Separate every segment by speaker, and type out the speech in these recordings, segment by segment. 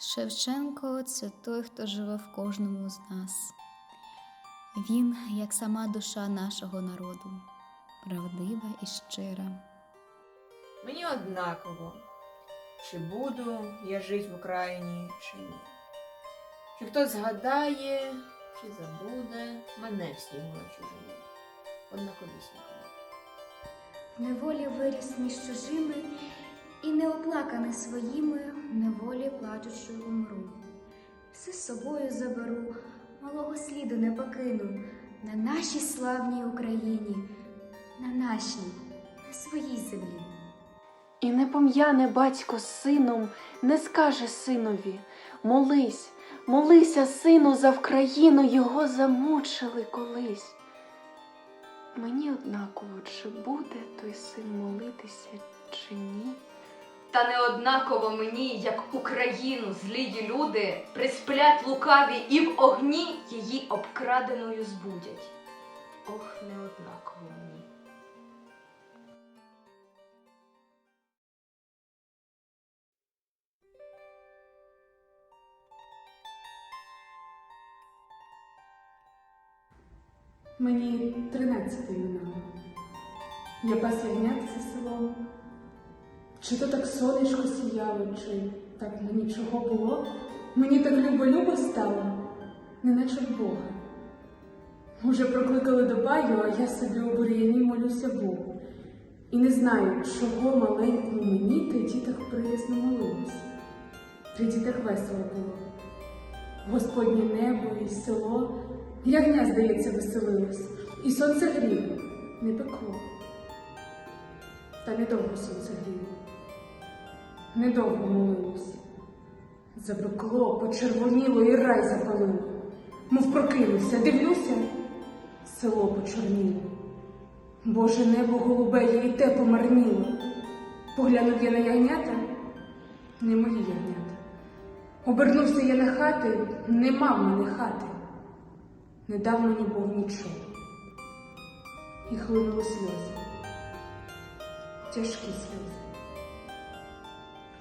Speaker 1: Шевченко це той, хто живе в кожному з нас. Він, як сама душа нашого народу, правдива і щира.
Speaker 2: Мені однаково, чи буду я жити в Україні, чи ні. Чи хтось згадає, чи забуде мене в снігу на чужині. Однаковісінько.
Speaker 3: В неволі виріс між чужими і не оплаканий своїми, неволі плачучи умру. Все з собою заберу, малого сліду не покину на нашій славній Україні, на нашій, на своїй землі.
Speaker 4: І не пом'яне батько з сином, не скаже синові Молись, молися, сину, за Вкраїну його замучили колись. Мені однаково, чи буде той син молитися, чи ні.
Speaker 5: Та не однаково мені, як Україну, злії люди присплять лукаві і в огні її обкраденою збудять. Ох, не однаково мені.
Speaker 6: Мені тринадцяти минало. Я пас ягнят за селом. Чи то так сонечко сіяло, чи так мені чого було? Мені так любо-любо стало, неначе в Бога. Може, прокликали до баю, а я собі у бур'яні молюся Богу. І не знаю, чого маленькому мені тоді так приязно молилось. Тоді так весело було. Господнє небо і село, ягня, здається, веселилось, і сонце гріло, не пекло. Та недовго сонце гріло, недовго молилось. Забекло, почервоніло і рай запалило, мов прокинувся, дивлюся, село почорніло. Боже небо голубеє і те помарніло. Поглянув я на ягнята, не мої ягнята. Обернувся я на хати, нема в мене хати. Не дав мені нічого. І хлинули сльози. Тяжкі сльози.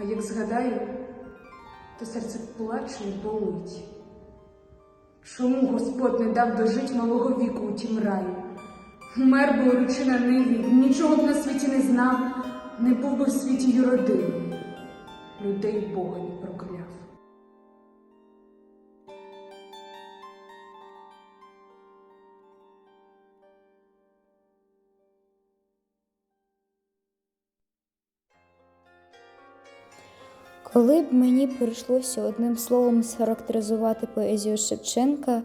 Speaker 6: А як згадаю, то серце плаче і болить. Чому Господь не дав дожить малого віку у тім раю? Умер би ручи на ниві, нічого б на світі не знав, не був би в світі й родини. Людей Бога
Speaker 1: Коли б мені прийшлося одним словом схарактеризувати поезію Шевченка,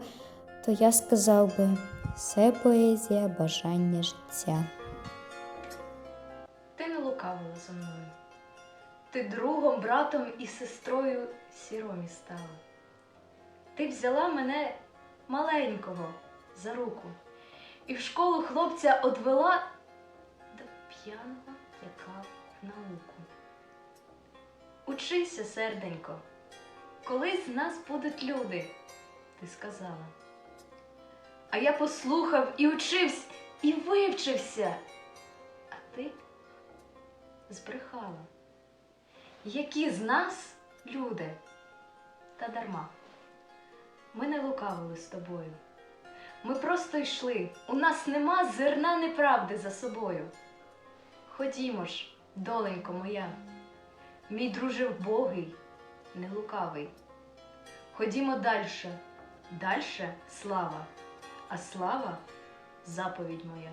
Speaker 1: то я сказав би це поезія бажання життя.
Speaker 5: Ти не лукавила зо мною. Ти другом, братом і сестрою сіромі стала. Ти взяла мене маленького за руку і в школу хлопця одвела до п'яного, яка в науку. Учися, серденько, колись з нас будуть люди, ти сказала. А я послухав і учився, і вивчився. А ти збрехала. Які з нас люди? Та дарма. Ми не лукавили з тобою. Ми просто йшли. У нас нема зерна неправди за собою. Ходімо ж, доленько моя, мій друже вбогий, не лукавий. Ходімо дальше, дальше слава, а слава заповідь моя.